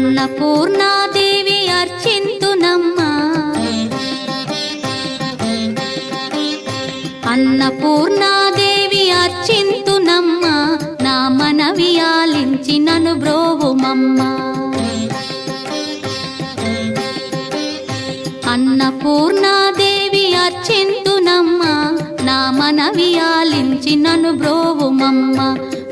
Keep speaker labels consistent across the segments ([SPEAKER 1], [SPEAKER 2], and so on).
[SPEAKER 1] అన్నపూర్ణాదేవి అర్చింతునమ్మా. అన్నపూర్ణాదేవి అర్చింతునమ్మా. నా మనవి ఆలించి నను బ్రోవుమమ్మా. అన్నపూర్ణాదేవి అర్చింతునమ్మా. నా మనవి ఆలించి నను బ్రోవుమమ్మా.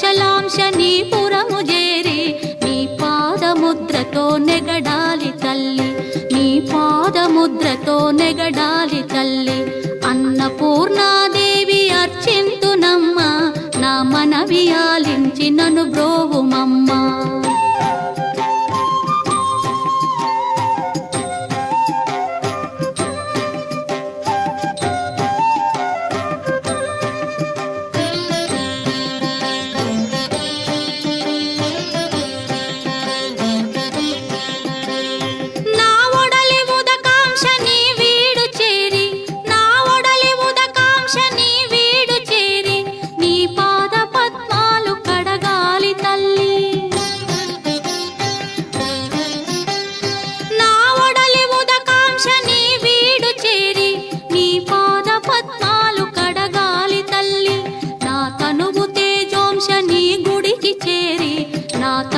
[SPEAKER 1] చలాంశ నీ పురము చేరి నీ పాదముద్రతో నెగడాలి తల్లి నీ పాదముద్రతో నెగడాలి తల్లి. అన్నపూర్ణాదేవి అర్చింతునమ్మ నా మనవి ఆలించి నను బ్రోవుమమ్మా.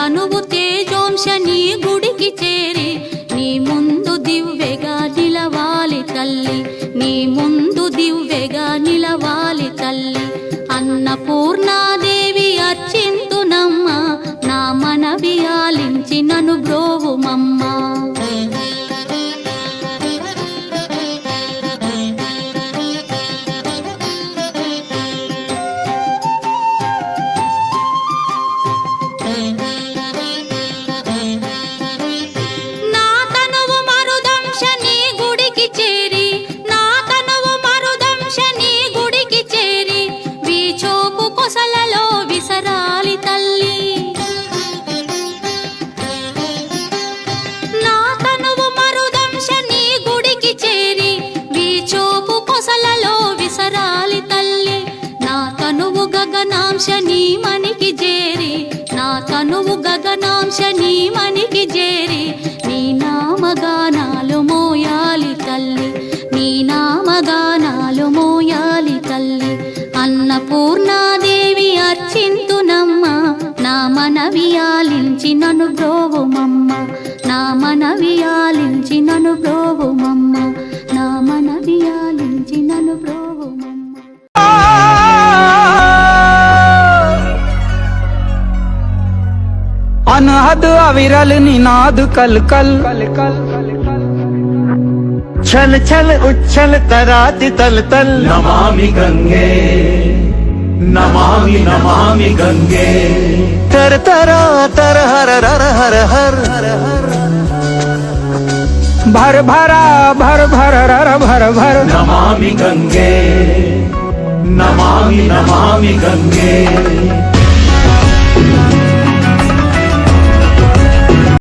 [SPEAKER 1] తనువు తేజోంశ నీ గుడికి చేరి నీ ముందు దివ్వెగా నిలవాలి తల్లి నీ ముందు దివ్వెగా నిలవాలి తల్లి. అన్నపూర్ణాదేవి అర్చింతునమ్మ నా మనవి ఆలించి నను బ్రోవుమమ్మ ఆకాంక్ష నీ మనికి చేరి నీ నామగానాలు మోయాలి తల్లి. నీ నామగానాలు మోయాలి తల్లి. అన్నపూర్ణాదేవి అర్చింతునమ్మ నా మనవి ఆలించి నను బ్రోవుమమ్మ నా మనవి ఆలించి నను బ్రోవుమమ్మ నా మనవి ఆలించి నను బ్రోవుమమ్మ
[SPEAKER 2] अनहद अविरल निनाद कल कल।
[SPEAKER 3] छल छल उच्छल तराति तल तल। नमामि गंगे नमामि नमामि गंगे। तर तरा तर हर हर हर हर हर।
[SPEAKER 2] भर भरा भर भर रर भर भर।
[SPEAKER 3] नमामि गंगे नमामि नमामि गंगे।